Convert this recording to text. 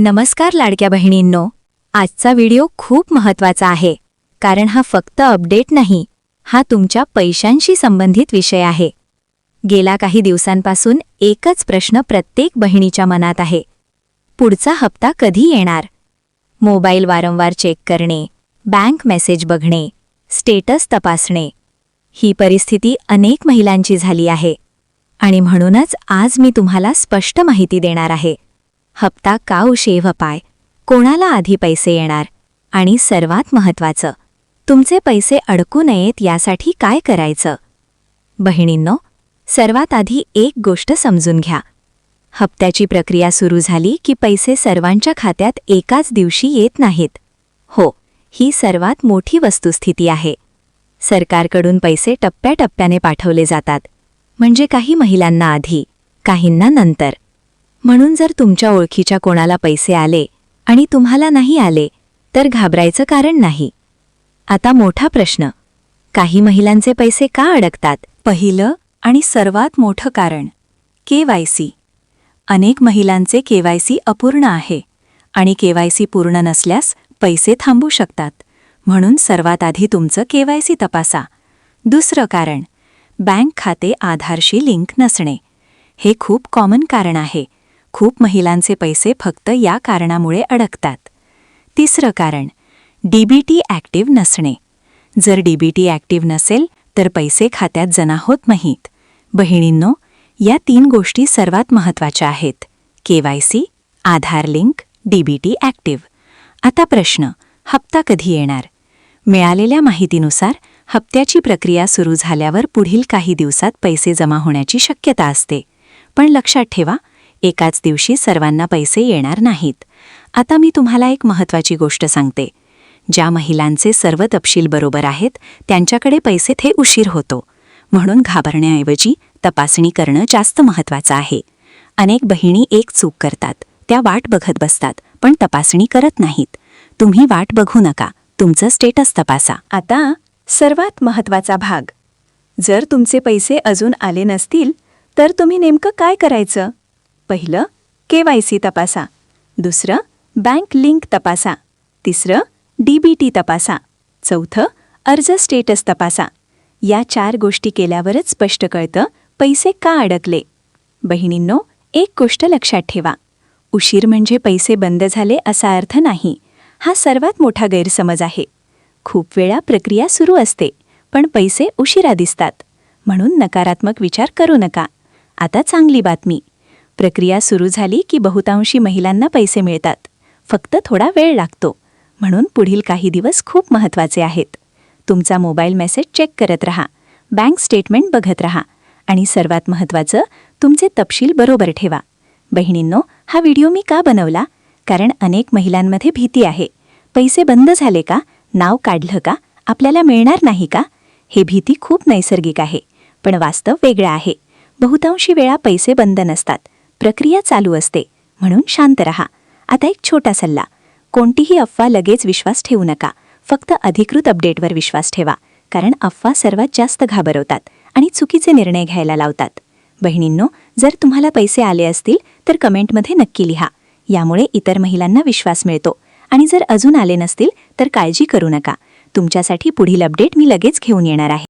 नमस्कार लाडक्या बहिणींनो. आजचा व्हिडिओ खूप महत्त्वाचा आहे. कारण हा फक्त अपडेट नाही हा तुमच्या पैशांशी संबंधित विषय आहे. गेल्या काही दिवसांपासून एकच प्रश्न प्रत्येक बहिणीच्या मनात आहे. पुढचा हप्ता कधी येणार? मोबाईल वारंवार चेक करणे बँक मेसेज बघणे स्टेटस तपासणे ही परिस्थिती अनेक महिलांची झाली आहे. आणि म्हणूनच आज मी तुम्हाला स्पष्ट माहिती देणार आहे. हप्ता का उशेव पाय? कोणाला आधी पैसे येणार? आणि सर्वात महत्त्वाचं तुमचे पैसे अडकू नयेत यासाठी काय करायचं? बहिणींनो सर्वात आधी एक गोष्ट समजून घ्या. हप्त्याची प्रक्रिया सुरू झाली की पैसे सर्वांच्या खात्यात एकाच दिवशी येत नाहीत. हो ही सर्वात मोठी वस्तुस्थिती आहे. सरकारकडून पैसे टप्प्याटप्प्याने पाठवले जातात. म्हणजे काही महिलांना आधी काहींना नंतर. म्हणून जर तुमच्या ओळखीच्या कोणाला पैसे आले आणि तुम्हाला नाही आले तर घाबरायचं कारण नाही. आता मोठा प्रश्न. काही महिलांचे पैसे का अडकतात? पहिलं आणि सर्वात मोठं कारण. केवायसी अनेक महिलांचे केवायसी अपूर्ण आहे आणि केवायसी पूर्ण नसल्यास पैसे थांबू शकतात. म्हणून सर्वात आधी तुमचं केवायसी तपासा. दुसरं कारण. बँक खाते आधारशी लिंक नसणे. हे खूप कॉमन कारण आहे. खूप महिलांचे पैसे फक्त या कारणामुळे अडकतात. तिसरं कारण डीबीटी ॲक्टिव्ह नसणे. जर डीबीटी ॲक्टिव्ह नसेल तर पैसे खात्यात जमा होत नाहीत. बहिणींनो या तीन गोष्टी सर्वात महत्त्वाच्या आहेत. KYC Aadhaar link DBT active. आता प्रश्न हप्ता कधी येणार? मिळालेल्या माहितीनुसार हप्त्याची प्रक्रिया सुरू झाल्यावर पुढील काही दिवसात पैसे जमा होण्याची शक्यता असते. पण लक्षात ठेवा एकाच दिवशी सर्वांना पैसे येणार नाहीत. आता मी तुम्हाला एक महत्त्वाची गोष्ट सांगते. ज्या महिलांचे सर्व तपशील बरोबर आहेत त्यांच्याकडे पैसे थे उशीर होतो. म्हणून घाबरण्याऐवजी तपासणी करणं जास्त महत्त्वाचं आहे. अनेक बहिणी एक चूक करतात. त्या वाट बघत बसतात पण तपासणी करत नाहीत. तुम्ही वाट बघू नका. तुमचं स्टेटस तपासा. आता सर्वात महत्त्वाचा भाग. जर तुमचे पैसे अजून आले नसतील तर तुम्ही नेमकं काय करायचं? पहिलं केवायसी तपासा. दुसरं बँक लिंक तपासा. तिसरं डीबीटी तपासा. चौथं अर्ज स्टेटस तपासा. या चार गोष्टी केल्यावरच स्पष्ट कळतं पैसे का अडकले. बहिणींनो एक गोष्ट लक्षात ठेवा. उशीर म्हणजे पैसे बंद झाले असा अर्थ नाही. हा सर्वात मोठा गैरसमज आहे. खूप वेळा प्रक्रिया सुरू असते पण पैसे उशिरा दिसतात. म्हणून नकारात्मक विचार करू नका. आता चांगली बातमी. प्रक्रिया सुरू झाली की बहुतांशी महिलांना पैसे मिळतात. फक्त थोडा वेळ लागतो. म्हणून पुढील काही दिवस खूप महत्त्वाचे आहेत. तुमचा मोबाईल मेसेज चेक करत रहा. बँक स्टेटमेंट बघत रहा. आणि सर्वात महत्त्वाचं तुमचे तपशील बरोबर ठेवा. बहिणींनो हा व्हिडिओ मी का बनवला? कारण अनेक महिलांमध्ये भीती आहे. पैसे बंद झाले का? नाव काढलं का? आपल्याला मिळणार नाही का? हे भीती खूप नैसर्गिक आहे. पण वास्तव वेगळं आहे. बहुतांशी वेळा पैसे बंद नसतात. प्रक्रिया चालू असते. म्हणून शांत रहा. आता एक छोटा सल्ला. कोणतीही अफवा लगेच विश्वास ठेवू नका. फक्त अधिकृत अपडेटवर विश्वास ठेवा. कारण अफवा सर्वात जास्त घाबरवतात आणि चुकीचे निर्णय घ्यायला लावतात. बहिणींनो जर तुम्हाला पैसे आले असतील तर कमेंटमध्ये नक्की लिहा. यामुळे इतर महिलांना विश्वास मिळतो. आणि जर अजून आले नसतील तर काळजी करू नका. तुमच्यासाठी पुढील अपडेट मी लगेच घेऊन येणार आहे.